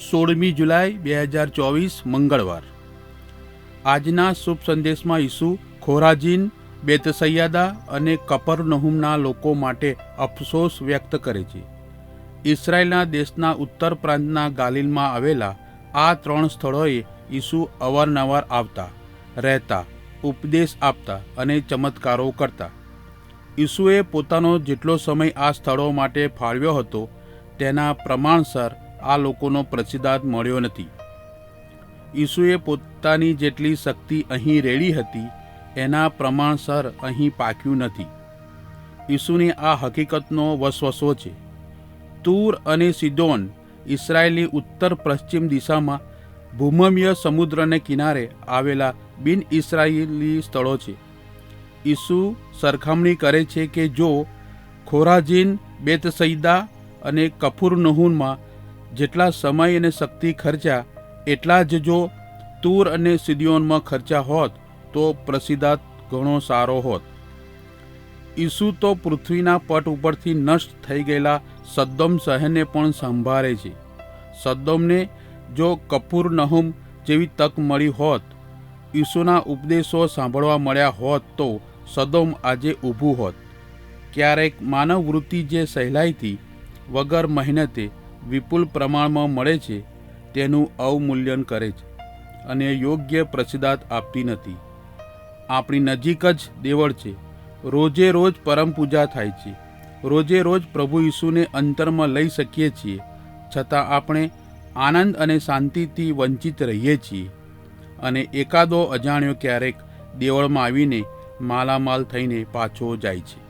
સોળમી જુલાઈ બે હજાર ચોવીસ મંગળવાર. આજના શુભ સંદેશમાં ઈસુ, ખોરાજીન, બેતસૈયાદા અને કપરનહુમના લોકો માટે અફસોસ વ્યક્ત કરે છે. ઇસરાયેલના દેશના ઉત્તર પ્રાંતના ગાલિલમાં આવેલા આ ત્રણ સ્થળોએ ઈસુ અવારનવાર આવતા, રહેતા, ઉપદેશ આપતા અને ચમત્કારો કરતા. ઈસુએ પોતાનો જેટલો સમય આ સ્થળો માટે ફાળવ્યો હતો, તેના પ્રમાણસર આ લોકોનો પ્રતિદાદ મળ્યો નથી. ઈસુએ પોતાની જેટલી શક્તિ અહીં રેડી હતી, એના પ્રમાણસર અહીં પાક્યું નથી. ઈસુની આ હકીકતનો વસવસો છે. તૂર અને સિદોન ઇસરાયેલની ઉત્તર પશ્ચિમ દિશામાં ભૂમમ્ય સમુદ્રને કિનારે આવેલા બિન ઇસરાયેલી સ્થળો છે. ઈસુ સરખામણી કરે છે કે જો ખોરાજીન, બેતસૈદા અને કફુરનહુનમાં જેટલા સમય અને શક્તિ ખર્ચા એટલા જ જો તૂર અને સિદિયોનમાં ખર્ચા હોત, તો પ્રસિદ્ધાત ઘણો સારો હોત. ઈસુ તો પૃથ્વીના પટ ઉપરથી નષ્ટ થઈ ગયેલા સદ્દમ શહેરને પણ સંભાળે છે. સદ્દમને જો કપૂર નહુમ જેવી તક મળી હોત, ઈસુના ઉપદેશો સાંભળવા મળ્યા હોત તો સદોમ આજે ઊભું હોત. ક્યારેક માનવ વૃત્તિ જે સહેલાઈથી વગર મહેનતે વિપુલ પ્રમાણમાં મળે છે, તેનું અવમૂલ્યન કરે છે અને યોગ્ય પ્રસિદ્ધાત આપતી નથી. આપણી નજીક જ દેવળ છે. રોજે રોજ પરમ પૂજા થાય છે. રોજે રોજ પ્રભુ ઈસુને અંતરમાં લઈ શકીએ છીએ, છતાં આપણે આનંદ અને શાંતિથી વંચિત રહીએ છીએ. અને એકાદો અજાણ્યો ક્યારેક દેવળમાં આવીને માલામાલ થઈને પાછો જાય છે.